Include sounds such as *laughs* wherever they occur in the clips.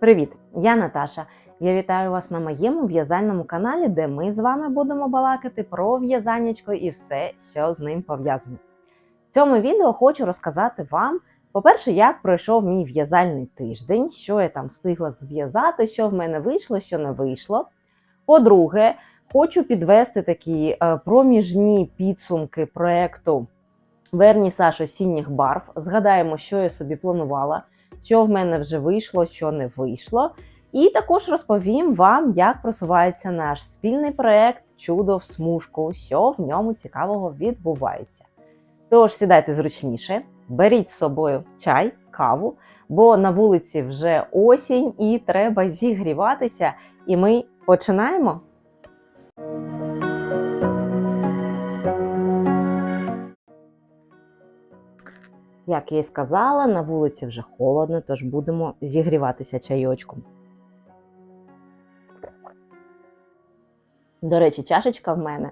Привіт! Я Наташа. Я вітаю вас на моєму в'язальному каналі, де ми з вами будемо балакати про в'язаннячко і все, що з ним пов'язано. В цьому відео хочу розказати вам, по-перше, як пройшов мій в'язальний тиждень, що я там встигла зв'язати, що в мене вийшло, що не вийшло. По-друге, хочу підвести такі е, проміжні підсумки проекту Вернісаж осінніх барв. Згадаємо, що я собі планувала, що в мене вже вийшло, що не вийшло. І також розповім вам, як просувається наш спільний проект Чудо в смужку, що в ньому цікавого відбувається. Тож сідайте зручніше, беріть з собою чай, каву, бо на вулиці вже осінь і треба зігріватися. І ми починаємо. Як я й сказала, на вулиці вже холодно, тож будемо зігріватися чайочком. До речі, чашечка в мене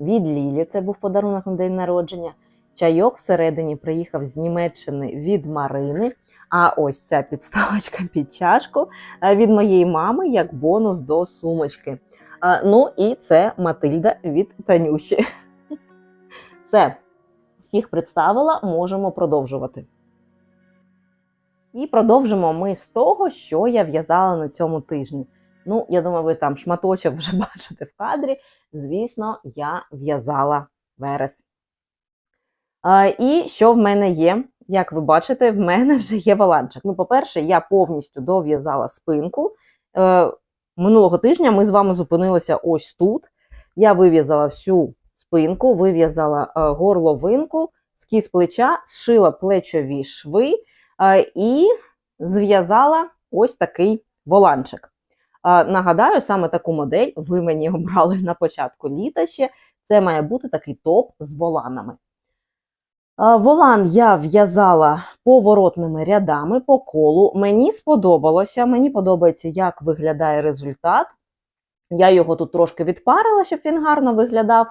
від Лілі, це був подарунок на день народження. Чайок всередині приїхав з Німеччини від Марини. А ось ця підставочка *laughs* під чашку е, від моєї мами як бонус до сумочки. Ну і це Матильда від Танюші. *laughs* Все, всіх представила, можемо продовжувати. І продовжимо ми з того, що я в'язала на цьому тижні. Ну, я думаю, ви там шматочок вже *laughs* бачите в кадрі. Звісно, я в'язала верес. А, і що в мене є? Як ви бачите, в мене вже є валанчик. Ну, по-перше, я повністю дов'язала спинку. Е, минулого тижня ми з вами зупинилися ось тут. Я вив'язала всю спинку, вив'язала е, горловинку, скіз плеча, зшила плечові шви е, і зв'язала ось такий воланчик. Е, нагадаю, саме таку модель ви мені *laughs* обрали на початку літа ще. Це має бути такий топ з воланами. Волан я в'язала поворотними рядами по колу. Мені сподобалося, мені подобається, як виглядає результат. Я його тут трошки відпарила, щоб він гарно виглядав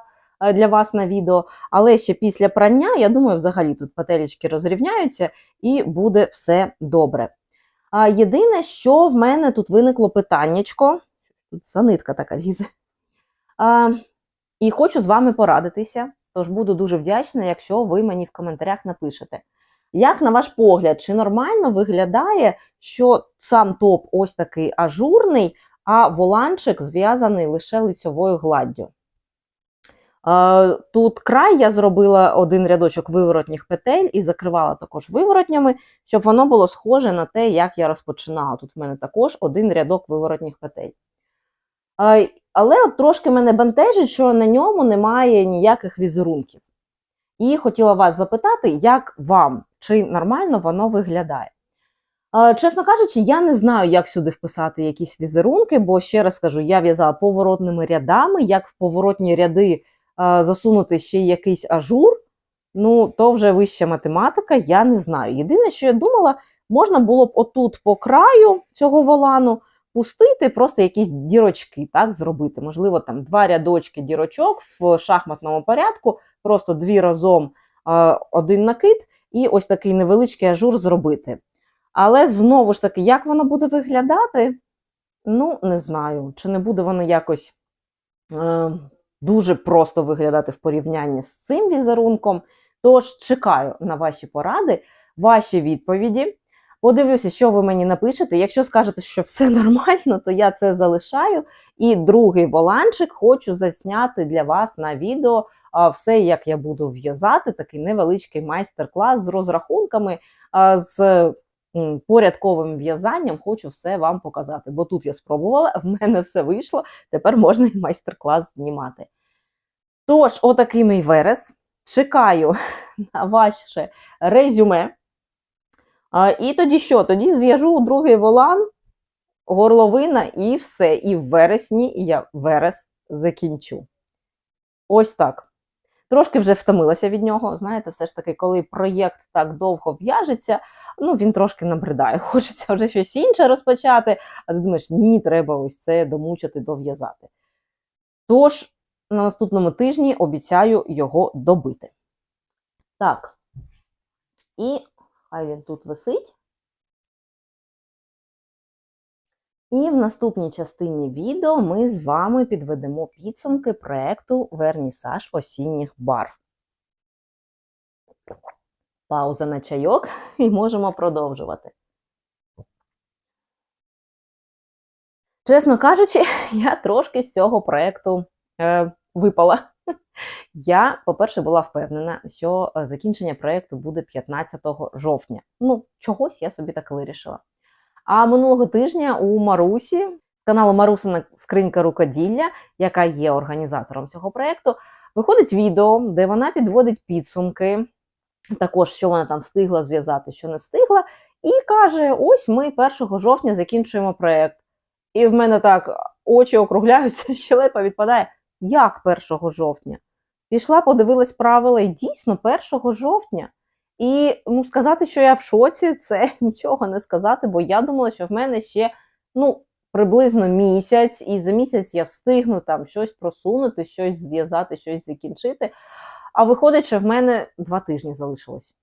для вас на відео. Але ще після прання, я думаю, взагалі тут петелечки розрівняються і буде все добре. А Єдине, що в мене тут виникло питаннячко, тут санитка така лізе. А, І хочу з вами порадитися. Тож буду дуже вдячна, якщо ви мені в коментарях напишете. Як, на ваш погляд, чи нормально виглядає, що сам топ ось такий ажурний, а воланчик зв'язаний лише лицьовою гладдю? Тут край я зробила один рядочок виворотніх петель і закривала також виворотнями, щоб воно було схоже на те, як я розпочинала. Тут в мене також один рядок виворотніх петель. Але от трошки мене бентежить, що на ньому немає ніяких візерунків. І хотіла вас запитати, як вам, чи нормально воно виглядає. Чесно кажучи, я не знаю, як сюди вписати якісь візерунки, бо ще раз кажу, я в'язала поворотними рядами, як в поворотні ряди засунути ще якийсь ажур. Ну, то вже вища математика, я не знаю. Єдине, що я думала, можна було б отут по краю цього волану пустити просто якісь дірочки, так, зробити. Можливо, там два рядочки дірочок в шахматному порядку, просто дві разом один накид, і ось такий невеличкий ажур зробити. Але знову ж таки, як воно буде виглядати, ну, не знаю. Чи не буде воно якось е, дуже просто виглядати в порівнянні з цим візерунком. Тож чекаю на ваші поради, ваші відповіді. Подивлюся, що ви мені напишете. Якщо скажете, що все *laughs* нормально, то я це залишаю. І другий воланчик хочу засняти для вас на відео все, як я буду в'язати, такий невеличкий майстер-клас з розрахунками, з порядковим в'язанням. Хочу все вам показати. Бо тут я спробувала, в мене все вийшло. Тепер можна і майстер-клас знімати. Тож, отакий мій верес. Чекаю *laughs* на ваше резюме. І тоді що? Тоді зв'яжу другий волан, горловина і все. І в вересні я верес закінчу. Ось так. Трошки вже втомилася від нього. Знаєте, все ж таки, коли проєкт так довго в'яжеться, ну він трошки набридає. *laughs* Хочеться вже щось інше розпочати, а ти думаєш, ні, треба ось це домучити, дов'язати. Тож, на наступному тижні обіцяю його добити. Так. І хай він тут висить. І в наступній частині відео ми з вами підведемо підсумки проекту Вернісаж осінніх барв. Пауза на чайок *laughs* і можемо продовжувати. Чесно кажучи, *laughs* я трошки з цього проекту е, випала. *laughs* Я, по-перше, була впевнена, що е, закінчення проєкту буде 15 жовтня. Ну, чогось я собі так вирішила. А минулого тижня у Марусі, каналу Марусина Скринька рукоділля, яка є організатором цього проєкту, виходить відео, де вона підводить підсумки, також що вона там встигла зв'язати, що не встигла, і каже: ось ми 1 жовтня закінчуємо проєкт. І в мене так очі округляються, *laughs* щелепа відпадає. Як 1 жовтня? Пішла, подивилась правила, і дійсно 1 жовтня. І ну, сказати, що я в шоці, *laughs* це нічого не сказати, бо я думала, що в мене ще ну, приблизно місяць, і за місяць я встигну там щось просунути, щось зв'язати, щось закінчити. А виходить, що в мене два тижні залишилось.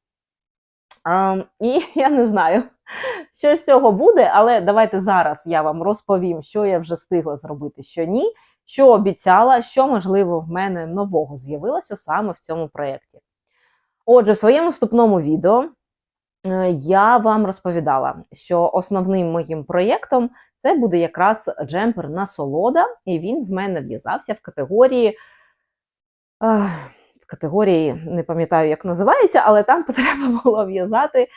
А, і *laughs* я не знаю, *laughs* що з цього буде, але давайте зараз я вам розповім, що я вже встигла зробити, що ні, що обіцяла, що, можливо, в мене нового з'явилося саме в цьому проєкті. Отже, в своєму вступному відео е, я вам розповідала, що основним моїм проєктом це буде якраз джемпер насолода, і він в мене в'язався в категорії. В категорії не пам'ятаю, як називається, але там *laughs* потрібно було в'язати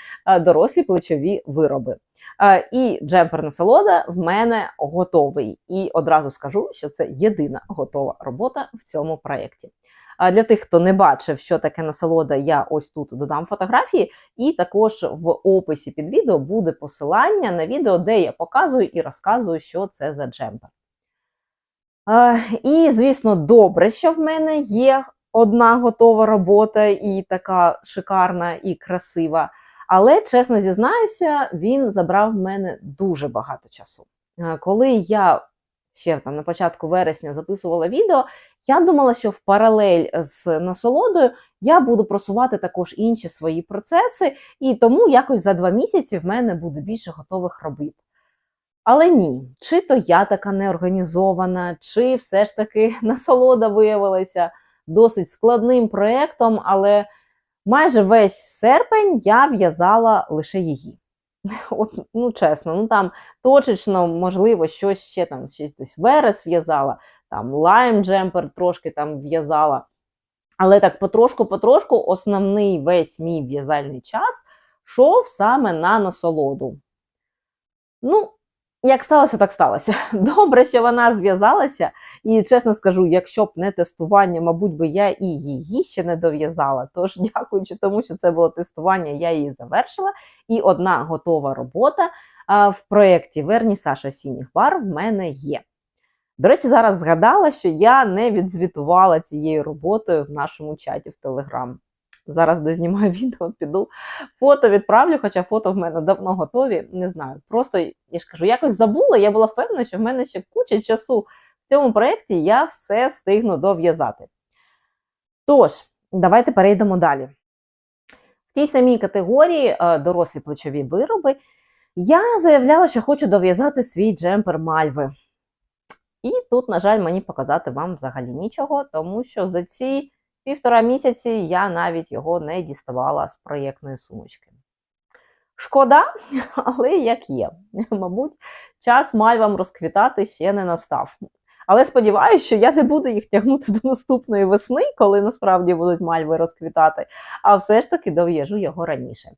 дорослі плечові вироби. І джемпер насолода в мене готовий. І одразу скажу, що це єдина готова робота в цьому проєкті. Для тих, хто не бачив, що таке насолода, я ось тут додам фотографії, і також в описі під відео буде посилання на відео, де я показую і розказую, що це за джемпер. І, звісно, добре, що в мене є одна готова робота, і така шикарна і красива. Але, чесно зізнаюся, він забрав в мене дуже багато часу. Коли я ще там на початку вересня записувала відео, я думала, що в паралель з насолодою я буду просувати також інші свої процеси, і тому якось за два місяці в мене буде більше готових робіт. Але ні, чи то я така неорганізована, чи все ж таки *laughs* насолода виявилася досить складним проєктом, але майже весь серпень я в'язала лише її. *laughs* От, Ну, чесно, ну там точечно, можливо, щось ще там щось десь верес в'язала, там лайм джемпер трошки там в'язала. Але так потрошку-потрошку основний весь мій в'язальний час йшов саме на насолоду. Ну, як сталося, так сталося. *laughs* Добре, що вона зв'язалася, і чесно скажу, якщо б не тестування, мабуть, би я і її ще не дов'язала. Тож, *laughs* дякуючи тому, що це було тестування, я її завершила. І одна готова робота в проєкті Вернісаж осінніх бар в мене є. До речі, зараз згадала, що я не відзвітувала цією роботою в нашому чаті в Телеграм. Зараз де знімаю *laughs* відео, піду фото відправлю, хоча фото в мене давно готові. Не знаю. Просто я ж кажу, якось забула. Я була впевнена, що в мене ще куча часу в цьому проєкті я все стигну дов'язати. Тож, давайте перейдемо далі. В тій самій категорії е, дорослі плечові вироби я заявляла, що хочу дов'язати свій джемпер мальви. І тут, на жаль, мені показати вам взагалі нічого, тому що за ці півтора місяці я навіть його не діставала з проєктної сумочки. Шкода, *laughs* але як є. *laughs* Мабуть, час мальвам розквітати ще не настав. Але сподіваюся, що я не буду їх тягнути до наступної весни, коли насправді будуть мальви розквітати, а все ж таки дов'яжу його раніше.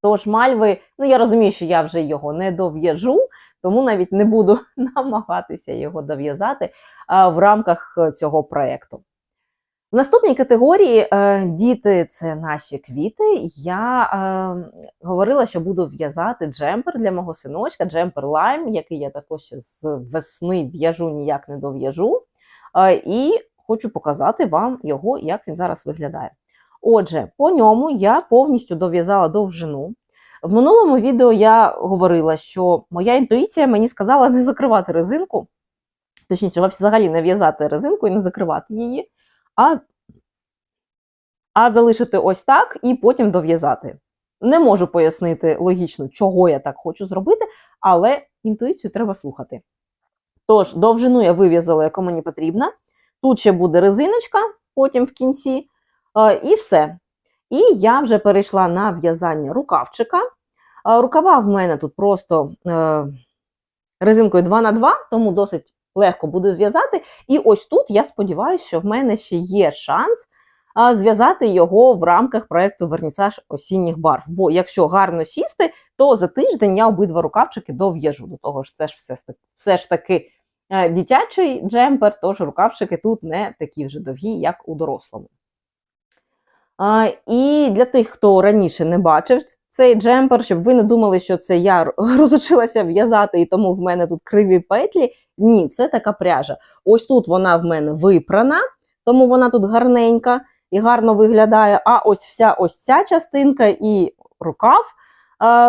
Тож, мальви, ну я розумію, що я вже його не дов'яжу, тому навіть не буду *laughs* намагатися його дов'язати в рамках цього проєкту. В наступній категорії е, діти це наші квіти. Я е, говорила, що буду в'язати джемпер для мого синочка, джемпер лайм, який я також з весни в'яжу, ніяк не дов'яжу. Е, і хочу показати вам його, як він зараз виглядає. Отже, по ньому я повністю дов'язала довжину. В минулому відео я говорила, що моя інтуїція мені сказала не закривати резинку, точніше, взагалі не в'язати резинку і не закривати її а а залишити ось так і потім дов'язати. Не можу пояснити логічно, чого я так хочу зробити, але інтуїцію треба слухати. Тож, довжину я вив'язала, яку мені потрібна. Тут ще буде резиночка, потім в кінці, і все. І я вже перейшла на в'язання рукавчика. Рукава в мене тут просто е, резинкою 2 на 2 тому досить легко буде зв'язати. І ось тут я сподіваюся, що в мене ще є шанс зв'язати його в рамках проєкту Вернісаж осінніх барв. Бо якщо гарно сісти, то за тиждень я обидва рукавчики дов'яжу. До того ж, це ж все, все ж таки е, дитячий джемпер, тож рукавчики тут не такі вже довгі, як у дорослому. І для тих, хто раніше не бачив цей джемпер, щоб ви не думали, що це я *laughs* розучилася в'язати, і тому в мене тут криві петлі. Ні, це така пряжа. Ось тут вона в мене випрана, тому вона тут гарненька і гарно виглядає. А ось вся ось ця частинка і рукав,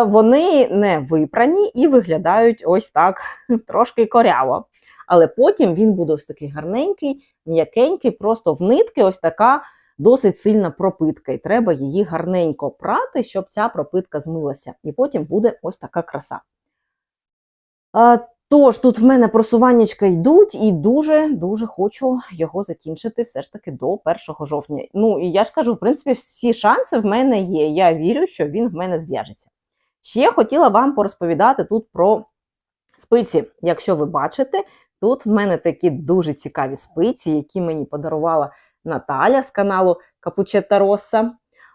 вони не випрані і виглядають ось так *laughs* трошки коряво. Але потім він буде ось такий гарненький, м'якенький, просто в нитки ось така досить сильна пропитка. І треба її гарненько прати, щоб ця пропитка змилася. І потім буде ось така краса. Тож, тут в мене просуваннячка йдуть, і дуже-дуже хочу його закінчити все ж таки до 1 жовтня. Ну, і я ж кажу, в принципі, всі шанси в мене є. Я вірю, що він в мене зв'яжеться. Ще хотіла вам порозповідати тут про спиці. Якщо ви бачите, тут в мене такі дуже цікаві спиці, які мені подарувала Наталя з каналу Капучета Росса.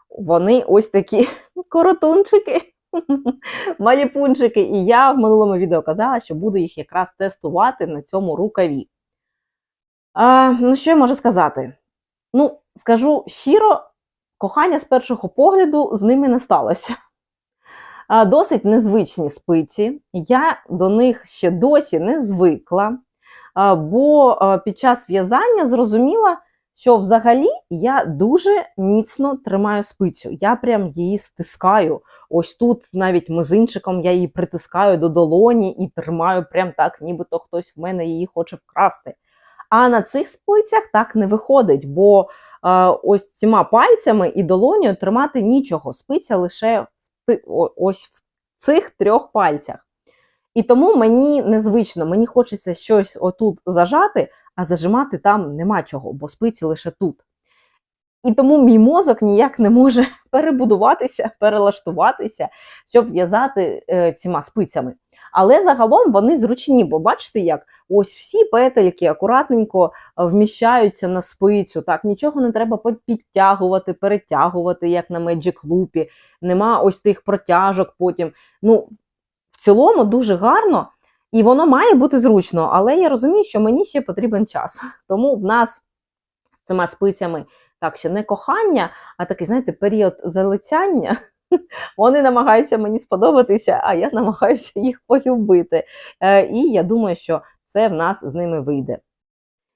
Вони ось такі *laughs* коротунчики. *laughs* маліпунчики. І я в минулому відео казала, що буду їх якраз тестувати на цьому рукаві. А, Ну, що я можу сказати? Ну, скажу щиро, кохання з першого погляду з ними не сталося. А, Досить незвичні спиці. Я до них ще досі не звикла, бо під час в'язання зрозуміла, що взагалі я дуже міцно тримаю спицю. Я прям її стискаю. Ось тут навіть мизинчиком я її притискаю до долоні і тримаю прям так, нібито хтось в мене її хоче вкрасти. А на цих спицях так не виходить, бо е, ось цими пальцями і долонію тримати нічого. Спиця лише ось в цих трьох пальцях. І тому мені незвично, мені хочеться щось отут зажати, а зажимати там нема чого, бо спиці лише тут. І тому мій мозок ніяк не може *laughs* перебудуватися, перелаштуватися, щоб в'язати е, цими спицями. Але загалом вони зручні, бо бачите, як ось всі петельки акуратненько е, вміщаються на спицю. Так, нічого не треба підтягувати, перетягувати, як на Loop. Нема ось тих протяжок потім. Ну, цілому дуже гарно. І воно має бути зручно, але я розумію, що мені ще потрібен час. *laughs* Тому в нас з цими спицями так ще не кохання, а такий, знаєте, період залицяння. *laughs* Вони намагаються мені сподобатися, а я намагаюся їх полюбити. Е, і я думаю, що це в нас з ними вийде.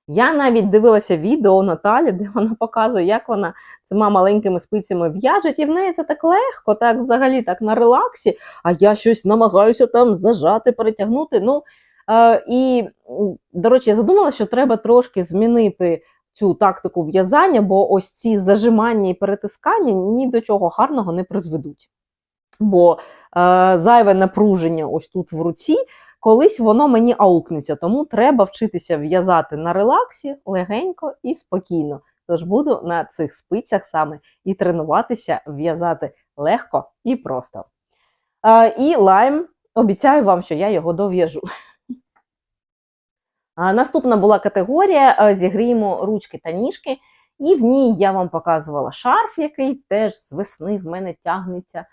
Я навіть дивилася відео Наталі, де вона показує, як вона цими маленькими спицями в'яже, і в неї це так легко, так взагалі так на релаксі, а я щось намагаюся там зажати, перетягнути. Ну, е, І, до речі, я задумала, що треба трошки змінити цю тактику в'язання, бо ось ці зажимання і перетискання ні до чого гарного не призведуть. Бо е, зайве напруження ось тут в руці колись воно мені аукнеться, тому треба вчитися в'язати на релаксі легенько і спокійно. Тож буду на цих спицях саме і тренуватися в'язати легко і просто. Е, і лайм, обіцяю вам, що я його дов'яжу. Наступна була категорія: зігріємо ручки та ніжки, і в ній я вам показувала шарф, який теж з весни в мене тягнеться.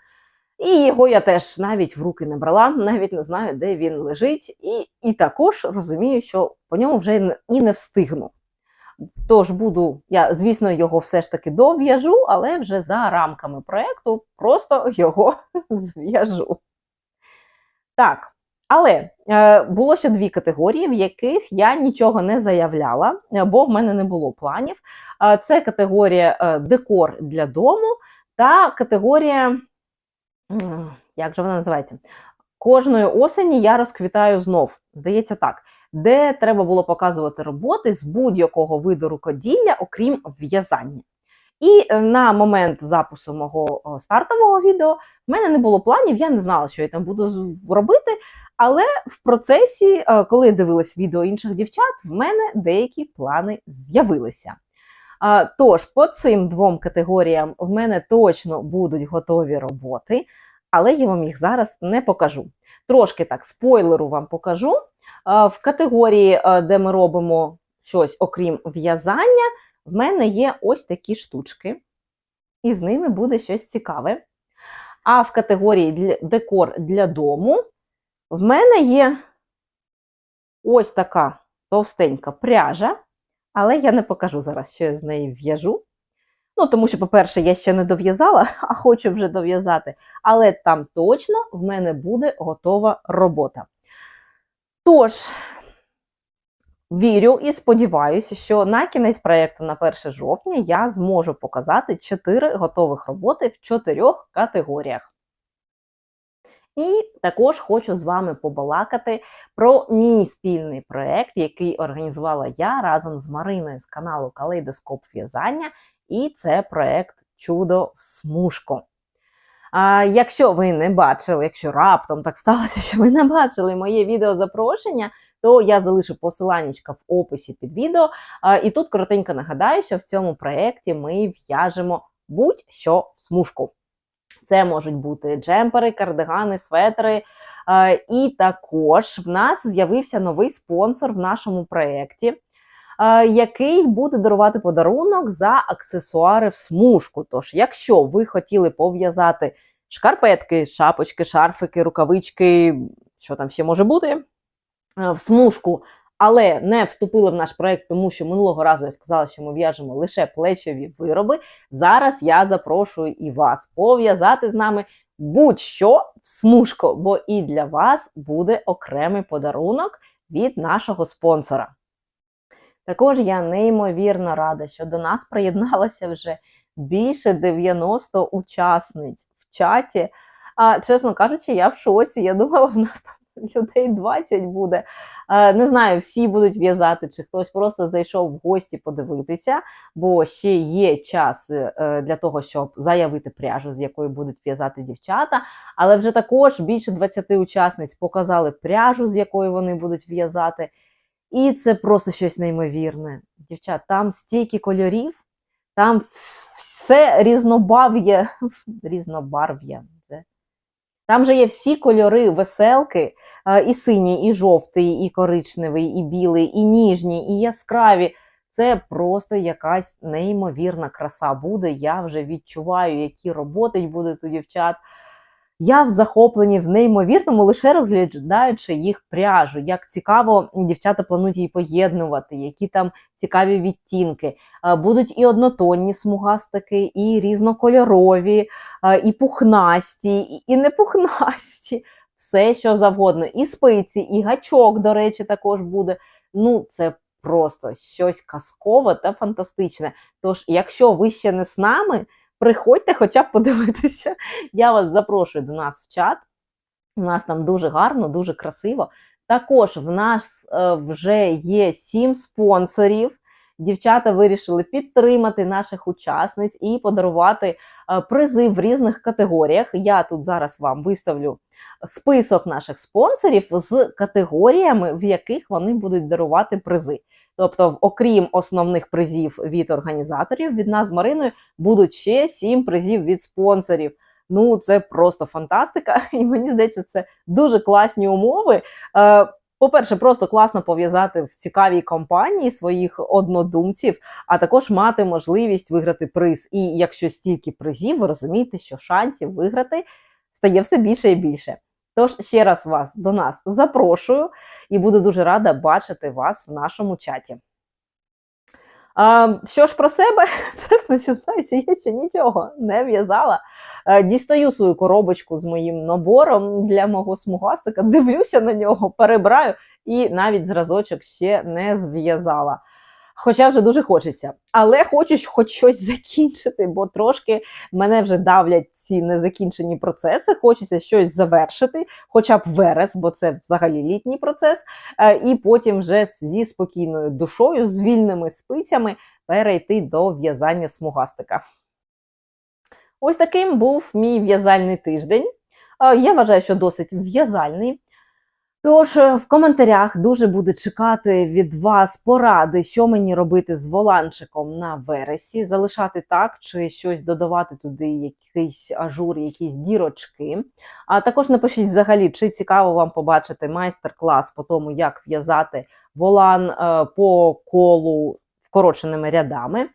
І його я теж навіть в руки не брала, навіть не знаю, де він лежить. І і також розумію, що по ньому вже і не встигну. Тож буду, я, звісно, його все ж таки дов'яжу, але вже за рамками проєкту просто його *laughs* зв'яжу. Так, але е, було ще дві категорії, в яких я нічого не заявляла, бо в мене не було планів. Е, це категорія е, декор для дому та категорія як же вона називається? Кожної осені я розквітаю знов. Здається так, де треба було показувати роботи з будь-якого виду рукоділля, окрім в'язання. І е, на момент запису мого стартового відео в мене не було планів, я не знала, що я там буду робити. Але в процесі, е, коли дивилась відео інших дівчат, в мене деякі плани з'явилися. Тож, по цим двом категоріям в мене точно будуть готові роботи, але я вам їх зараз не покажу. Трошки так спойлеру вам покажу. В категорії, е, де ми робимо щось окрім в'язання, в мене є ось такі штучки, і з ними буде щось цікаве. А в категорії декор для дому в мене є ось така товстенька пряжа, але я не покажу зараз, що я з неї в'яжу. Ну, тому що, по-перше, я ще не дов'язала, *laughs* а хочу вже дов'язати. Але там точно в мене буде готова робота. Тож, вірю і сподіваюся, що на кінець проєкту на 1 жовтня я зможу показати 4 готових роботи в 4 категоріях. І також хочу з вами побалакати про мій спільний проєкт, який організувала я разом з Мариною з каналу Калейдоскоп В'язання, і це проєкт Чудо в смужку. А якщо ви не бачили, якщо раптом так сталося, що ви не бачили моє відео запрошення, то я залишу посиланнячка в описі під відео. І тут коротенько нагадаю, що в цьому проєкті ми в'яжемо будь-що в смужку. Це можуть бути джемпери, кардигани, светри. І також в нас з'явився новий спонсор в нашому проєкті, який буде дарувати подарунок за аксесуари в смужку. Тож, якщо ви хотіли пов'язати шкарпетки, шапочки, шарфики, рукавички, що там ще може бути, в смужку. Але не вступили в наш проект, тому що минулого разу я сказала, що ми в'яжемо лише плечові вироби. Зараз я запрошую і вас пов'язати з нами будь-що в смужку, бо і для вас буде окремий подарунок від нашого спонсора. Також я неймовірно рада, що до нас приєдналося вже більше 90 учасниць в чаті. А чесно кажучи, я в шоці. Я думала, в нас там *laughs* людей 20 буде. Е, Не знаю, всі будуть в'язати, чи хтось просто зайшов в гості подивитися, бо ще є час е, для того, щоб заявити пряжу, з якої будуть в'язати дівчата. Але вже також більше 20 учасниць показали пряжу, з якої вони будуть в'язати. І це просто щось неймовірне. Дівчат, там стільки кольорів, там все різнобав'я, *laughs* різнобарв'я. Там же є всі кольори веселки, е, і синій, і жовтий, і коричневий, і білий, і ніжні, і яскраві. Це просто якась неймовірна краса буде. Я вже відчуваю, які роботи будуть у дівчат. Я в захопленні в неймовірному, лише розглядаючи їх пряжу, як цікаво дівчата планують її поєднувати, які там цікаві відтінки. Е, Будуть і однотонні смугастики, і різнокольорові, е, і пухнасті, і- непухнасті. Все, що завгодно. І спиці, і гачок, до речі, також буде. Ну, це просто щось казкове та фантастичне. Тож, якщо ви ще не з нами, приходьте хоча б подивитися. *laughs* Я вас запрошую до нас в чат. У нас там дуже гарно, дуже красиво. Також в нас е, вже є сім спонсорів. Дівчата вирішили підтримати наших учасниць і подарувати е, призи в різних категоріях. Я тут зараз вам виставлю список наших спонсорів з категоріями, в яких вони будуть дарувати призи. Тобто, окрім основних призів від організаторів, від нас з Мариною будуть ще сім призів від спонсорів. Ну, це просто фантастика, *laughs* і мені здається, це дуже класні умови. Е, По-перше, просто класно пов'язати в цікавій компанії своїх однодумців, а також мати можливість виграти приз. І якщо стільки призів, ви розумієте, що шансів виграти стає все більше і більше. Тож ще раз вас до нас запрошую і буду дуже рада бачити вас в нашому чаті. Що ж про себе, *laughs* чесно зізнаюся, я ще нічого не в'язала. Е, Дістаю свою коробочку з моїм набором для мого смугастика, дивлюся на нього, перебираю і навіть зразочок ще не зв'язала. Хоча вже дуже хочеться. Але хочу хоч щось закінчити, бо трошки мене вже давлять ці незакінчені процеси. Хочеться щось завершити, хоча б верес, бо це взагалі літній процес. Е, І потім вже зі спокійною душою, з вільними спицями перейти до в'язання смугастика. Ось таким був мій в'язальний тиждень. Е, Я вважаю, що досить в'язальний. Тож е, в коментарях дуже буду чекати від вас поради, що мені робити з воланчиком на вересі, залишати так, чи щось додавати туди, якийсь ажур, якісь дірочки. А також напишіть взагалі, чи цікаво вам побачити майстер-клас по тому, як в'язати волан е, по колу вкороченими рядами.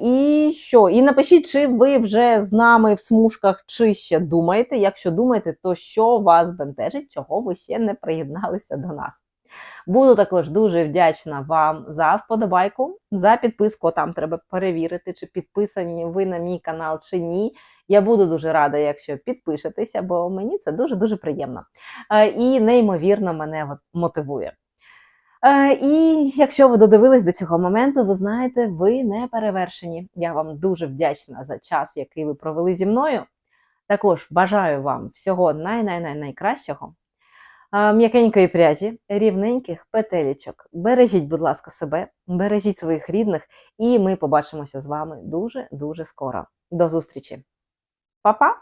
І що? І напишіть, чи ви вже з нами в смужках, чи ще думаєте. Якщо думаєте, то що вас бентежить, чого ви ще не приєдналися до нас. Буду також дуже вдячна вам за вподобайку, за підписку. Там треба перевірити, чи підписані ви на мій канал чи ні. Я буду дуже рада, якщо підпишетеся, бо мені це дуже дуже приємно і неймовірно мене мотивує. Е, І якщо ви додивились до цього моменту, ви знаєте, ви не перевершені. Я вам дуже вдячна за час, який ви провели зі мною. Також бажаю вам всього най-най-най-найкращого, Е, м'якенької пряжі, рівненьких петелечок. Бережіть, будь ласка, себе, бережіть своїх рідних, і ми побачимося з вами дуже дуже скоро. До зустрічі! Па-па!